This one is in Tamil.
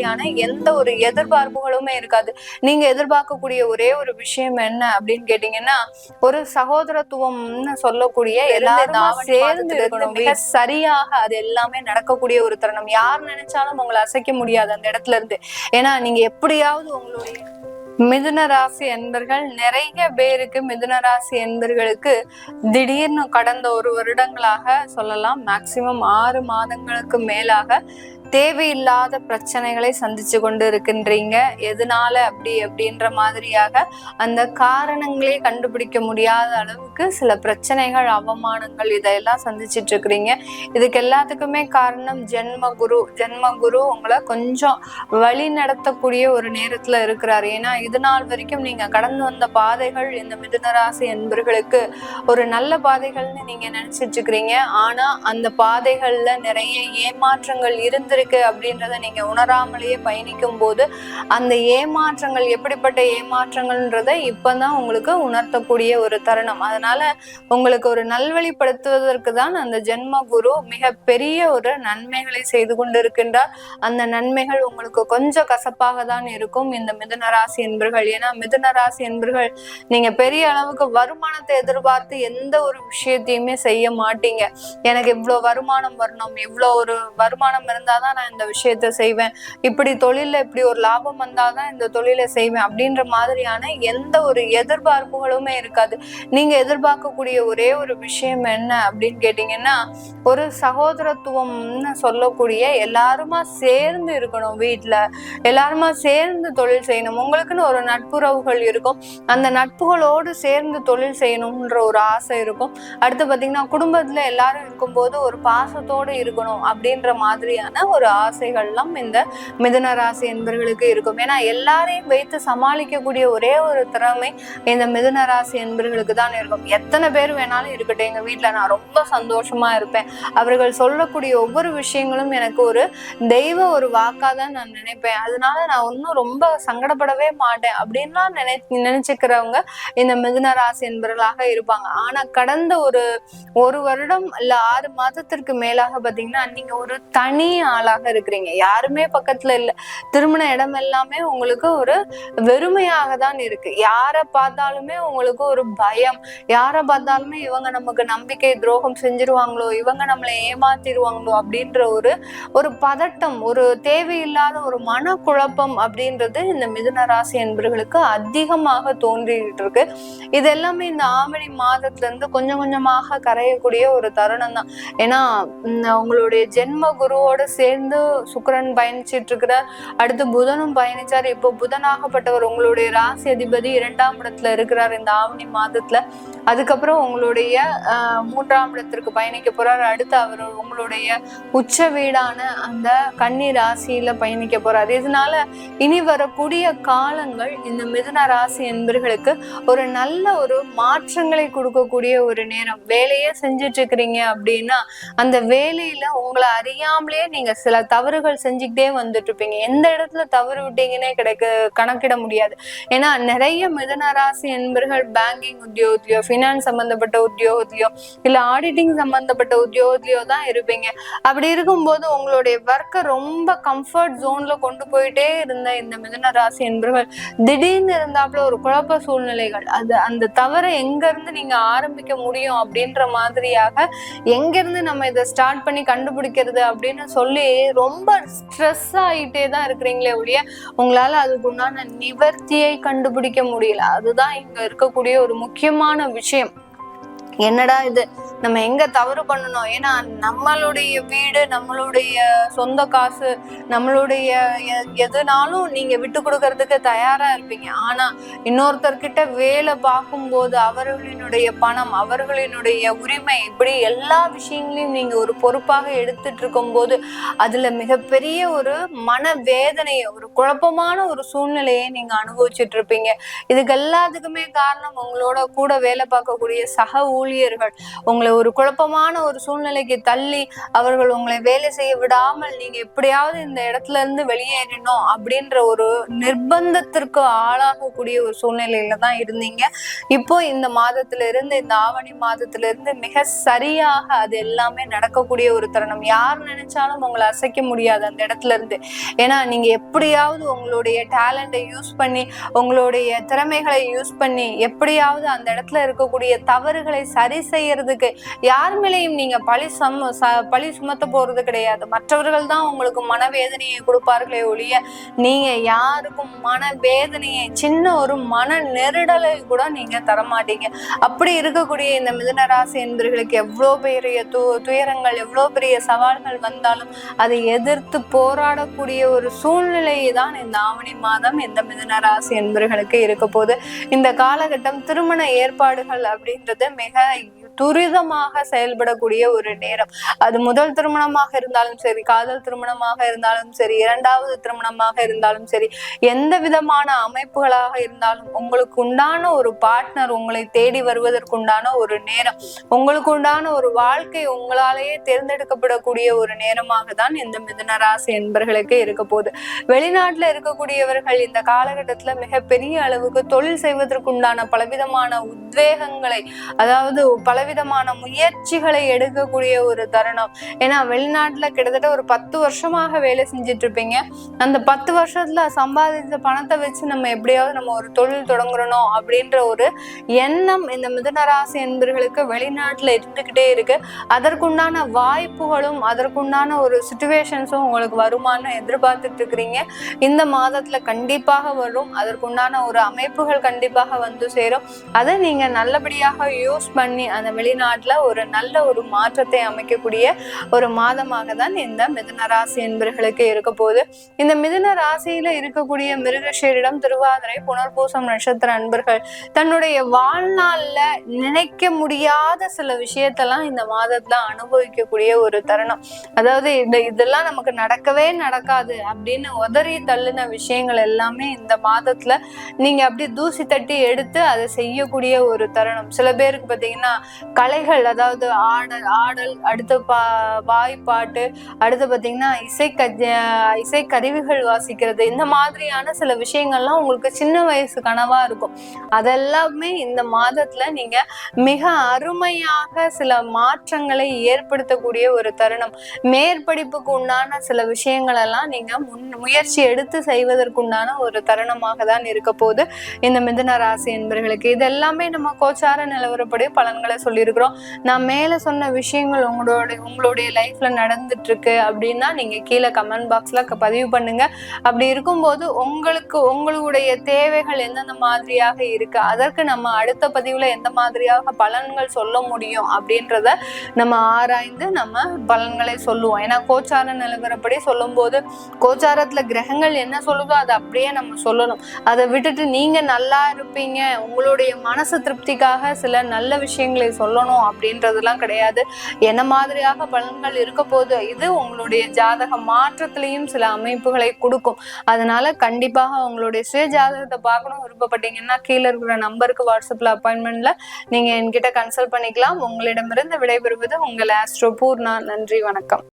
மாதிரியான எந்த ஒரு எதிர்பார்ப்புகளுமே இருக்காது. நீங்க எதிர்பார்க்கக்கூடிய ஒரே ஒரு விஷயம் என்ன அப்படின்னு கேட்டீங்கன்னா ஒரு சகோதரத்துவம்னு சொல்லக்கூடிய எல்லாரும் சேர்ந்து இருக்கணும் மிக சரியாக அது எல்லாமே நடக்கக்கூடிய ஒரு தருணம். யார் நினைச்சாலும் உங்களை அசைக்க முடியாது அந்த இடத்துல இருந்து. ஏன்னா நீங்க எப்படியாவது உங்களுடைய மிதுன ராசி என்பர்கள் நிறைய பேருக்கு மிதுன ராசி என்பர்களுக்கு திடீர்னு கடந்த ஒரு வருடங்களாக சொல்லலாம் மேக்சிமம் ஆறு மாதங்களுக்கு மேலாக தேவையில்லாத பிரச்சனைகளை சந்திச்சு கொண்டு இருக்கின்றீங்க. எதனால அப்படி அப்படின்ற மாதிரியாக அந்த காரணங்களே கண்டுபிடிக்க முடியாத அளவுக்கு சில பிரச்சனைகள் அவமானங்கள் இதையெல்லாம் சந்திச்சிட்டு இருக்கிறீங்க. இதுக்கு எல்லாத்துக்குமே காரணம் ஜென்ம குரு. ஜென்ம குரு உங்களை கொஞ்சம் வழி நடத்தக்கூடிய ஒரு நேரத்துல இருக்கிறாரு. ஏன்னா இது நாள் வரைக்கும் நீங்க கடந்து வந்த பாதைகள் இந்த மிதுனராசி என்பர்களுக்கு ஒரு நல்ல பாதைகள்னு நீங்க நினைச்சிட்டு இருக்கிறீங்க. ஆனா அந்த பாதைகள்ல நிறைய ஏமாற்றங்கள் இருக்கு அப்படின்றத நீங்க உணராமலேயே பயணிக்கும் போது அந்த ஏமாற்றங்கள் எப்படிப்பட்ட ஏமாற்றங்கள்ன்றத இப்பதான் உங்களுக்கு உணர்த்தக்கூடிய ஒரு தருணம். அதனால உங்களுக்கு ஒரு நல்வழிப்படுத்துவதற்கு தான் அந்த ஜென்ம குரு மிக பெரிய ஒரு நன்மைகளை செய்து கொண்டிருக்கின்றார். அந்த நன்மைகள் உங்களுக்கு கொஞ்சம் கசப்பாக தான் இருக்கும். இந்த மிதுன ராசி என்பர்கள் ஏன்னா மிதுன ராசி என்பர்கள் நீங்க பெரிய அளவுக்கு வருமானத்தை எதிர்பார்த்து எந்த ஒரு விஷயத்தையுமே செய்ய மாட்டீங்க. எனக்கு இவ்வளவு வருமானம் வரணும் இவ்வளவு ஒரு வருமானம் இருந்தாதான் நான் இந்த விஷயத்த செய்வேன். இப்படி தொழில்ல இப்படி ஒரு லாபம் வந்தாதான் இந்த தொழிலை செய்வேன் அப்படின்ற மாதிரியான எந்த ஒரு எதிர்பார்ப்புகளுமே இருக்காது. நீங்க எதிர்பார்க்கக்கூடிய ஒரே ஒரு விஷயம் என்ன அப்படின்னு கேட்டீங்கன்னா ஒரு சகோதரத்துவம்னு சொல்லக்கூடிய எல்லாருமா சேர்ந்து இருக்கணும் வீட்டுல எல்லாருமா சேர்ந்து தொழில் செய்யணும். உங்களுக்குன்னு ஒரு நட்புறவுகள் இருக்கும். அந்த நட்புகளோடு சேர்ந்து தொழில் செய்யணும்ன்ற ஒரு ஆசை இருக்கும். அடுத்து பாத்தீங்கன்னா குடும்பத்துல எல்லாரும் இருக்கும்போது ஒரு பாசத்தோடு இருக்கணும் அப்படின்ற மாதிரியான ஒரு ஆசைகள்லாம் இந்த மிதன ராசி என்பர்களுக்கு இருக்கும். ஏன்னா எல்லாரையும் வைத்து சமாளிக்கக்கூடிய ஒரே ஒரு திறமை இந்த மிதன ராசி என்பர்களுக்கு தான் இருக்கும். எத்தனை பேர் வேணாலும் இருக்கட்டும். எங்க வீட்டில் நான் ரொம்ப சந்தோஷமா இருப்பேன். அவர்கள் சொல்லக்கூடிய ஒவ்வொரு விஷயங்களும் எனக்கு ஒரு தெய்வ ஒரு வாக்கா தான் நான் நினைப்பேன். அதனால நான் ஒன்றும் ரொம்ப சங்கடப்படவே மாட்டேன். அப்படின்லாம் நினை நினைச்சுக்கிறவங்க இந்த மிதுன ராசி என்பவர்களாக இருப்பாங்க. ஆனா கடந்த ஒரு ஒரு வருடம் இல்ல ஆறு மாதத்திற்கு மேலாக பாத்தீங்கன்னா நீங்க ஒரு தனி ஆளாக இருக்கிறீங்க. யாருமே பக்கத்துல இல்ல. திருமண இடம் எல்லாமே உங்களுக்கு ஒரு வெறுமையாக தான் இருக்கு. யாரை பார்த்தாலுமே உங்களுக்கு ஒரு பயம். யாரை பார்த்தாலுமே இவங்க நமக்கு நம்பிக்கை துரோகம் செஞ்சிருவாங்களோ இவங்க நம்மளை ஏமாத்திடுவாங்களோ அப்படின்ற ஒரு ஒரு பதட்டம் ஒரு தேவையில்லாத ஒரு மனக்குழப்பம் அப்படின்றது இந்த மிதுன ராசி என்பவர்களுக்கு அதிகமாக தோன்றிட்டு இருக்கு. இது எல்லாமே இந்த ஆவணி மாதத்துல இருந்து கொஞ்சம் கொஞ்சமாக கரையக்கூடிய ஒரு தருணம் தான். ஏன்னா உங்களுடைய ஜென்ம குருவோட சேர்ந்து சுக்கிரன் பயணிச்சிட்டு இருக்கிறார் அடுத்து புதனும் பயணிச்சார். இப்போ புதனாகப்பட்டவர் உங்களுடைய ராசி அதிபதி இரண்டாம் இடத்துல இருக்கிறார் இந்த ஆவணி மாதத்துல. அதுக்கப்புறம் உங்களுடைய ஆஹ், மூன்றாம் இடத்திற்கு பயணிக்க போறார். அடுத்து அவர் உங்களுடைய உச்ச வீடான அந்த கன்னி ராசியில பயணிக்க போறார். இதனால இனி வரக்கூடிய காலங்கள் இந்த மிதுன ராசி என்பர்களுக்கு ஒரு நல்ல ஒரு மாற்றங்களை கொடுக்கக்கூடிய ஒரு நேரம். வேலையே செஞ்சுட்டு இருக்கிறீங்க அப்படின்னா அந்த வேலையில உங்களை அறியாமலே நீங்க சில தவறுகள் செஞ்சுக்கிட்டே வந்துட்டு இருப்பீங்க எந்த இடத்துல தவறு விட்டீங்கன்னே கிடைக்க கணக்கிட முடியாது. ஏன்னா நிறைய மிதனராசி ராசி என்பர்கள் பேங்கிங் உத்தியோகத்திலயோ ஃபினான்ஸ் சம்பந்தப்பட்ட உத்தியோகத்திலயோ இல்ல ஆடிட்டிங் சம்பந்தப்பட்ட உத்தியோகத்திலயோ தான் இருப்பீங்க. அப்படி இருக்கும்போது உங்களுடைய ஒர்க்கை ரொம்ப கம்ஃபர்ட் ஜோன்ல கொண்டு போயிட்டே இருந்த இந்த மிதன ராசி என்பர்கள் திடீர்னு இருந்தாப்புல ஒரு குழப்ப சூழ்நிலைகள். அது அந்த தவறை எங்க இருந்து நீங்க ஆரம்பிக்க முடியும் அப்படின்ற மாதிரியாக எங்க இருந்து நம்ம இதை ஸ்டார்ட் பண்ணி கண்டுபிடிக்கிறது அப்படின்னு சொல்லி ரொம்ப ஸ்ட்ரெஸ் ஆகிட்டே தான் இருக்கிறீங்களே ஒழிய உங்களால அதுக்கு உண்டான நிவர்த்தியை கண்டுபிடிக்க முடியல. அதுதான் இங்க இருக்கக்கூடிய ஒரு முக்கியமான விஷயம். என்னடா இது? நம்ம எங்க தவறு பண்ணணும்? ஏன்னா நம்மளுடைய வீடு நம்மளுடைய சொந்த காசு நம்மளுடைய எ- எதுனாலும் நீங்க விட்டு கொடுக்கறதுக்கு தயாரா இருப்பீங்க. ஆனா இன்னொருத்தர்கிட்ட வேலை பார்க்கும்போது அவர்களினுடைய பணம் அவர்களினுடைய உரிமை இப்படி எல்லா விஷயங்களையும் நீங்க ஒரு பொறுப்பாக எடுத்துட்டு இருக்கும் போது அதுல மிகப்பெரிய ஒரு மன வேதனையை ஒரு குழப்பமான ஒரு சூழ்நிலையை நீங்க அனுபவிச்சுட்டு இருப்பீங்க. இதுக்கு எல்லாத்துக்குமே காரணம் உங்களோட கூட வேலை பார்க்கக்கூடிய சக ஊழியர்கள். உங்களை உங்களை ஒரு குழப்பமான ஒரு சூழ்நிலைக்கு தள்ளி அவர்கள் உங்களை வேலை செய்ய விடாமல் நீங்க எப்படியாவது இந்த இடத்துல இருந்து வெளியேறணும் அப்படின்ற ஒரு நிர்பந்தத்திற்கு ஆளாகக்கூடிய ஒரு சூழ்நிலையில தான் இருந்தீங்க. இப்போ இந்த மாதத்துல இருந்து இந்த ஆவணி மாதத்துல இருந்து மிக சரியாக அது எல்லாமே நடக்கக்கூடிய ஒரு தருணம். யார் நினைச்சாலும் உங்களை அசைக்க முடியாது அந்த இடத்துல இருந்து. ஏன்னா நீங்க எப்படியாவது உங்களுடைய டேலண்டை யூஸ் பண்ணி உங்களுடைய திறமைகளை யூஸ் பண்ணி எப்படியாவது அந்த இடத்துல இருக்கக்கூடிய தவறுகளை சரி செய்யறதுக்கு யார் மேலேயும் நீங்க பழி சம் பழி சுமத்த போறது கிடையாது. மற்றவர்கள் தான் உங்களுக்கு மனவேதனையை கொடுப்பார்களே ஒழிய நீங்க யாருக்கும் மனவேதனையை சின்ன ஒரு மன நெருடலை கூட நீங்க தரமாட்டீங்க. அப்படி இருக்கக்கூடிய இந்த மிதனராசி என்பர்களுக்கு எவ்வளோ பெரிய து துயரங்கள் எவ்வளோ பெரிய சவால்கள் வந்தாலும் அதை எதிர்த்து போராடக்கூடிய ஒரு சூழ்நிலையை தான் இந்த ஆவணி மாதம் இந்த மிதனராசி என்பர்களுக்கு இருக்க போது இந்த காலகட்டம் திருமண ஏற்பாடுகள் அப்படின்றது மிக துரிதமாக செயல்படக்கூடிய ஒரு நேரம். அது முதல் திருமணமாக இருந்தாலும் சரி காதல் திருமணமாக இருந்தாலும் சரி இரண்டாவது திருமணமாக இருந்தாலும் சரி எந்த விதமான அமைப்புகளாக இருந்தாலும் உங்களுக்கு உண்டான ஒரு பார்ட்னர் உங்களை தேடி வருவதற்குண்டான ஒரு நேரம் உங்களுக்கு உண்டான ஒரு வாழ்க்கை உங்களாலேயே தேர்ந்தெடுக்கப்படக்கூடிய ஒரு நேரமாக தான் இந்த மிதுன ராசி என்பர்களுக்கு இருக்க போகுது. வெளிநாட்டுல இருக்கக்கூடியவர்கள் இந்த காலகட்டத்துல மிகப்பெரிய அளவுக்கு தொழில் செய்வதற்குண்டான பலவிதமான உத்வேகங்களை அதாவது பலவிதமான முயற்சிகளை எடுக்கக்கூடிய ஒரு தருணம். ஏன்னா வெளிநாட்டுல கிட்டத்தட்ட ஒரு பத்து வருஷமாக வேலை செஞ்சுட்டு இருப்பீங்க அந்த பத்து வருஷத்துல சம்பாதித்த பணத்தை வச்சு நம்ம எப்படியாவது நம்ம ஒரு தொழில் தொடங்குறணும் அப்படின்ற ஒரு எண்ணம் இந்த மிதுனராசி என்பர்களுக்கு வெளிநாட்டுல இருந்துகிட்டே இருக்கு. அதற்குண்டான வாய்ப்புகளும் அதற்குண்டான ஒரு சுச்சுவேஷன்ஸும் உங்களுக்கு வருமானம் எதிர்பார்த்துட்டு இருக்கிறீங்க இந்த மாதத்துல கண்டிப்பாக வரும். அதற்குண்டான ஒரு அமைப்புகள் கண்டிப்பாக வந்து சேரும். அதை நீங்க நல்லபடியாக யூஸ் பண்ணி அந்த வெளிநாட்டில் ஒரு நல்ல ஒரு மாற்றத்தை அமைக்கக்கூடிய ஒரு மாதமாக தான் இந்த மிதன ராசி என்பர்களுக்கு இருக்க போகுது. இந்த மிதன ராசியில இருக்கக்கூடிய மிருகஷீரிடம் திருவாதிரை புனர்பூசம் நட்சத்திர அன்பர்கள் தன்னுடைய வாழ்நாள்ல நினைக்க முடியாத சில விஷயத்தெல்லாம் இந்த மாதத்துல அனுபவிக்கக்கூடிய ஒரு தருணம். அதாவது இந்த இதெல்லாம் நமக்கு நடக்கவே நடக்காது அப்படின்னு உதறி தள்ளின விஷயங்கள் எல்லாமே இந்த மாதத்துல நீங்க அப்படி தூசி தட்டி எடுத்து அதை செய்யக்கூடிய ஒரு தருணம். சில பேருக்கு பாத்தீங்கன்னா கலைகள் அதாவது ஆடல் ஆடல் அடுத்து பா வாய்ப்பாட்டு அடுத்து பாத்தீங்கன்னா இசை இசை கருவிகள் வாசிக்கிறது இந்த மாதிரியான சில விஷயங்கள்லாம் உங்களுக்கு சின்ன வயசு கனவா இருக்கும். அதெல்லாமே இந்த மாதத்துல நீங்க மிக அருமையாக சில மாற்றங்களை ஏற்படுத்தக்கூடிய ஒரு தருணம். மேற்படிப்புக்கு உண்டான சில விஷயங்கள் எல்லாம் நீங்க முன் முயற்சி எடுத்து செய்வதற்குண்டான ஒரு தருணமாக தான் இருக்க போது இந்த மிதுன ராசி என்பர்களுக்கு. இது எல்லாமே நம்ம கோச்சார நிலவரப்படி பலன்களை சொல்லியிருக்கிறோம். நான் மேல சொன்ன விஷயங்கள் உங்களோட உங்களுடைய லைஃப்ல நடந்துட்டு இருக்கு அப்படின்னா நீங்க கீழே கமெண்ட் பாக்ஸ்ல பதிவு பண்ணுங்க. அப்படி இருக்கும்போது உங்களுக்கு உங்களுடைய தேவைகள் எந்தெந்த மாதிரியாக இருக்கு அதற்கு நம்ம அடுத்த பதிவுல எந்த மாதிரியாக பலன்கள் சொல்ல முடியும் அப்படின்றத நம்ம ஆராய்ந்து நம்ம பலன்களை சொல்லுவோம். ஏன்னா கோச்சார நிலவரப்படி சொல்லும் போது கோச்சாரத்துல கிரகங்கள் என்ன சொல்லுதோ அதை அப்படியே நம்ம சொல்லணும். அதை விட்டுட்டு நீங்க நல்லா இருப்பீங்க. உங்களுடைய மனசு திருப்திக்காக சில நல்ல விஷயங்களை சொல்லணும் அப்படின்றதெல்லாம் கிடையாது. என்ன மாதிரியாக பலன்கள் இருக்க போது இது உங்களுடைய ஜாதக மாற்றத்திலையும் சில அமைப்புகளை கொடுக்கும். அதனால கண்டிப்பாக உங்களுடைய சுய ஜாதகத்தை பார்க்கணும். விருப்பப்பட்டீங்கன்னா கீழே இருக்கிற நம்பருக்கு வாட்ஸ்அப்ல அப்பாயின்மெண்ட்ல நீங்க என்கிட்ட கன்சல்ட் பண்ணிக்கலாம். உங்களிடமிருந்து விடைபெறுவது உங்கள் ஆஸ்ட்ரோ பூர்ணா. நன்றி வணக்கம்.